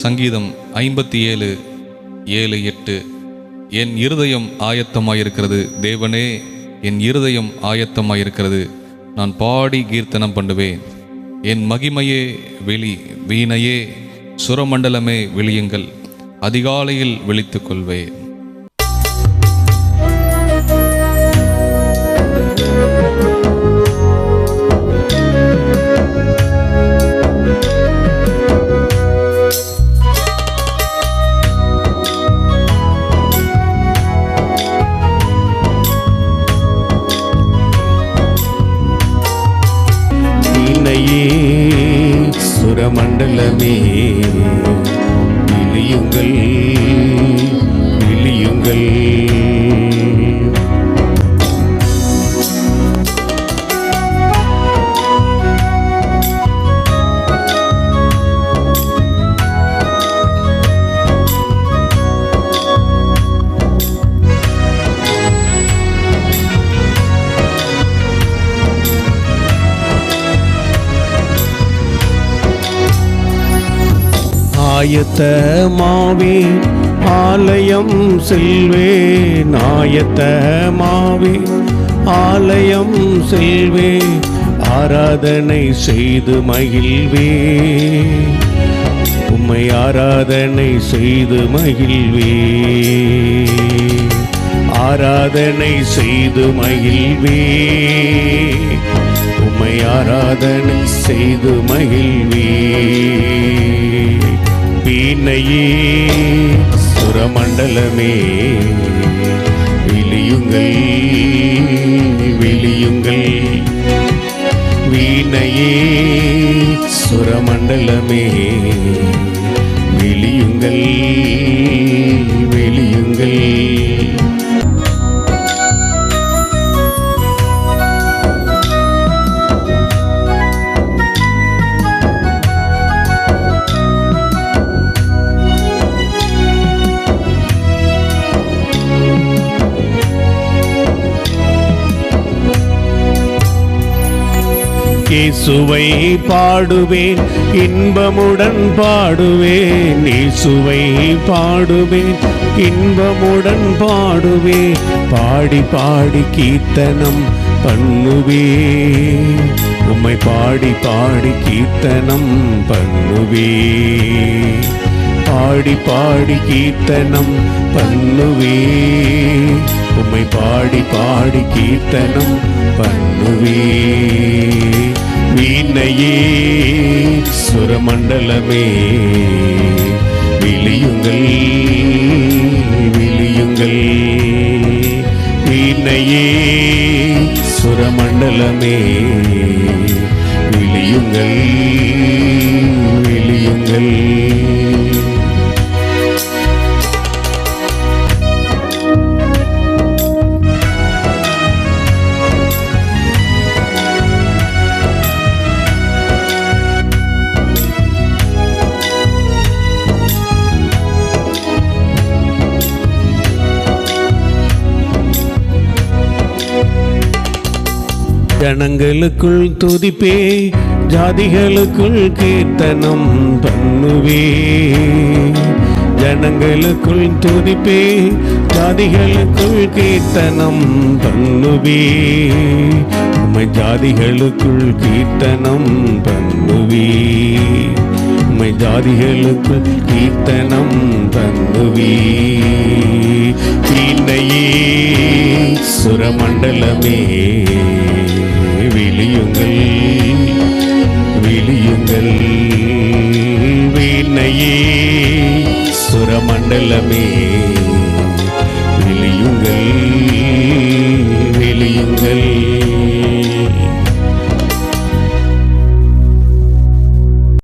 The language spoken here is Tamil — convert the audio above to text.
சங்கீதம் ஐம்பத்தி ஏழு ஏழு எட்டு. என் இருதயம் ஆயத்தமாயிருக்கிறது. தேவனே என் இருதயம் ஆயத்தமாயிருக்கிறது. நான் பாடி கீர்த்தனம் பண்ணுவேன். என் மகிமையே வெளி வீணையே சுரமண்டலமே வெளியுங்கள் அதிகாலையில் விழித்துக் கொள்வேன் மண்டலமே. விழியுங்கள் விழியுங்கள். ஆயத்தமாவே ஆலயம் செல்வேன் ஆயத்தமாவே ஆலயம் செல்வே ஆராதனை செய்து மகிழ்வே. உம்மை ஆராதனை செய்து மகிழ்வே. ஆராதனை செய்து மகிழ்வே. உம்மை ஆராதனை செய்து மகிழ்வே. என்னையே சுரமண்டலமே விழியுங்கள் விழியுங்கள். வீணையே சுரமண்டலமே விழியுங்கள் விழியுங்கள். இயேசுவை பாடுவேன் இன்பமுடன் பாடுவேன் இயேசுவை பாடுவேன் இன்பமுடன் பாடுவேன் பாடி பாடி கீர்த்தனம் பண்ணுவே உம்மை பாடி பாடி கீர்த்தனம் பண்ணுவே பாடி பாடி கீர்த்தனம் பண்ணுவே உம்மை பாடி பாடி கீர்த்தனம் பண்ணுவே வீணையே சுரமண்டலமே விழியுங்கள் விழியுங்கள். வீணையே சுரமண்டலமே விழியுங்கள் விழியுங்கள். ஜனங்களுக்குள் துதிப்பே ஜாதிகளுக்குள் கீர்த்தனம் பண்ணுவே. ஜனங்களுக்குள் துதிப்பே ஜாதிகளுக்குள் கீர்த்தனம் பண்ணுவே. உமை ஜாதிகளுக்குள் கீர்த்தனம் பண்ணுவே. உமை ஜாதிகளுக்குள் கீர்த்தனம் பண்ணுவே. வீணையே சுரமண்டலமே. விழியுங்கள் விழியுங்கள். வீணையே சுரமண்டலமே.